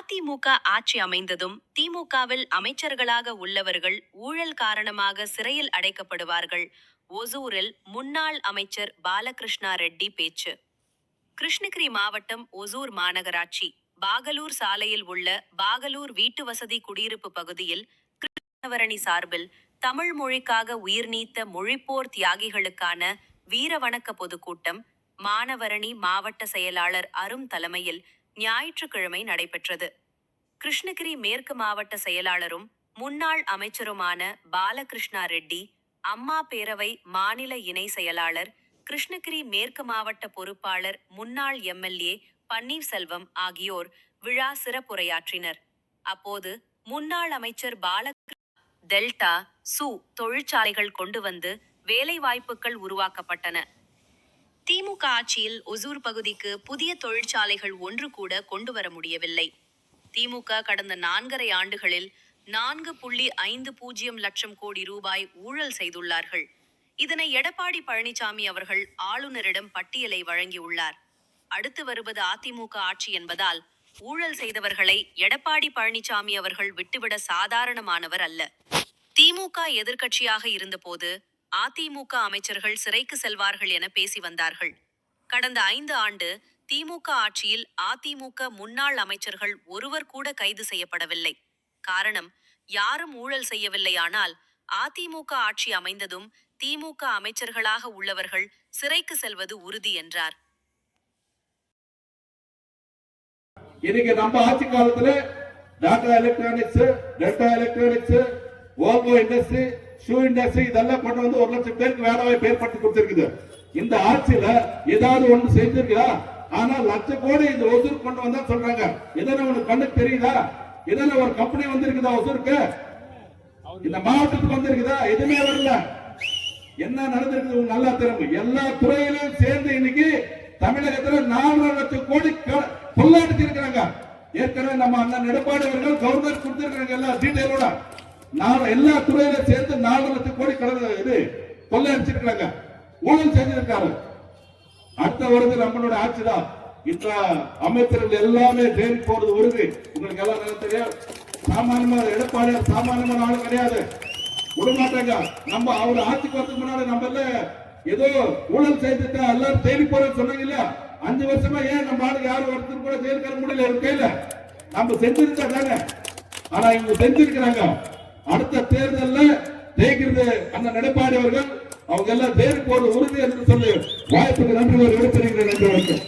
அதிமுக ஆட்சி அமைந்ததும் திமுகவில் அமைச்சர்களாக உள்ளவர்கள் ஊழல் காரணமாக சிறையில் அடைக்கப்படுவார்கள் ஒசூரில் முன்னாள் அமைச்சர் பாலகிருஷ்ணா ரெட்டி பேச்சு கிருஷ்ணகிரி மாவட்டம் ஒசூர் மாநகராட்சி பாகலூர் சாலையில் உள்ள பாகலூர் வீட்டு வசதி குடியிருப்பு பகுதியில் கிருஷ்ணவரணி சார்பில் தமிழ் மொழிக்காக உயிர் நீத்த மொழிப்போர் தியாகிகளுக்கான வீரவணக்க பொதுக்கூட்டம் மானவரணி மாவட்ட செயலாளர் அரும் தலைமையில் ஞாயிற்றுக்கிழமை நடைபெற்றது. கிருஷ்ணகிரி மேற்கு மாவட்ட செயலாளரும் முன்னாள் அமைச்சருமான பாலகிருஷ்ணா ரெட்டி அம்மா பேரவை மாநில இணை செயலாளர் கிருஷ்ணகிரி மேற்கு மாவட்ட பொறுப்பாளர் முன்னாள் எம்எல்ஏ பன்னீர்செல்வம் ஆகியோர் விழா சிறப்புரையாற்றினர். அப்போது முன்னாள் அமைச்சர் பால டெல்டா சு தொழிற்சாலைகள் கொண்டு வந்து வேலைவாய்ப்புகள் உருவாக்கப்பட்டன. திமுக ஆட்சியில் ஒசூர் பகுதிக்கு புதிய தொழிற்சாலைகள் ஒன்று கூட கொண்டு வர முடியவில்லை. திமுக கடந்த நான்கரை ஆண்டுகளில் நான்கு புள்ளி ஐந்து பூஜ்ஜியம் லட்சம் கோடி ரூபாய் ஊழல் செய்துள்ளார்கள். இதனை எடப்பாடி பழனிசாமி அவர்கள் ஆளுநரிடம் பட்டியலை வழங்கியுள்ளார். அடுத்து வருவது அதிமுக ஆட்சி என்பதால் ஊழல் செய்தவர்களை எடப்பாடி பழனிசாமி அவர்கள் விட்டுவிட சாதாரணமானவர் அல்ல. திமுக எதிர்க்கட்சியாக இருந்தபோது அதிமுக அமைச்சர்கள் சிறைக்கு செல்வார்கள் என பேசி வந்தார்கள். கடந்த ஐந்து ஆண்டு திமுக ஆட்சியில் அதிமுக முன்னாள் அமைச்சர்கள் ஒருவர் கூட கைது செய்யப்படவில்லை. காரணம் யாரும் ஊழல் செய்யவில்லையானால் அதிமுக ஆட்சி அமைந்ததும் திமுக அமைச்சர்களாக உள்ளவர்கள் சிறைக்கு செல்வது உறுதி என்றார். இன்னைக்கு நம்ம ஆட்சி காலத்துல Tata electronics Delta electronics industry shoe industry இதெல்லாம் கொண்டு வந்து ஒரு லட்சம் பேருக்கு வேலை வாய்ப்பு ஏற்படுத்தி கொடுத்திருக்குது. இந்த ஆட்சியில ஏதாவது ஒண்ணு செஞ்சிருக்கா? ஆனா லட்ச கோடி இந்த ஒசூர் கொண்டு வந்தா சொல்றாங்க. எதனா உனக்கு கண்ணுக்கு தெரியுதா? எதனா ஒரு கம்பெனி வந்திருக்குதா ஒசூருக்கு? இந்த மாவட்டத்துக்கு வந்திருக்குதா? எதுவுமே வரல. என்ன நடந்திருக்குது? உங்களுக்கு நல்லா தெரியும் எல்லா துறையிலும் சேர்ந்து இன்னைக்கு தமிழகத்துல நாலரை லட்சம் கோடி க- இருக்கிறாங்க ஏற்கனவே நம்ம அண்ணன் எடப்பாடி அவர்கள் கவர்னர் கொடுத்திருக்கிறாங்க எல்லா டீட்டெயிலோட நாலு எல்லா துறையில சேர்ந்து நாலு லட்சம் கோடி கடன் இது கொள்ளையடிச்சிருக்காங்க ஊழல் செஞ்சிருக்காரு. அடுத்த வருது நம்மளோட ஆட்சி தான் இந்த அமைச்சர்கள் எல்லாமே ஜெயில் போறது உறுதி உங்களுக்கு எல்லாம் நல்லா தெரியும் சாமானியமான எடப்பாடியார் சாமானியமான ஆளு கிடையாது. விடமாட்டாங்க. நம்ம அவர் ஆட்சிக்கு வரதுக்கு முன்னாடி நம்ம ஏதோ ஊழல் செய்துட்டா எல்லாரும் தேடி போறேன்னு சொன்னாங்க இல்லையா? அஞ்சு வருஷமா ஏன் நம்ம ஆளுக்கு யாரும் ஒருத்தர் கூட ஜெயில் முடியல ஒரு கையில நம்ம செஞ்சிருந்தா தானே? ஆனா இவங்க செஞ்சிருக்கிறாங்க. அடுத்த தேர்தல்ல ஜெயிக்கிறது அந்த எடப்பாடி அவர்கள். அவங்க எல்லாம் பேருக்கு ஒரு உறுதி என்று சொல்லி வாய்ப்புக்கு நன்றி ஒரு எடுத்திருக்கிறேன் நன்றி வணக்கம்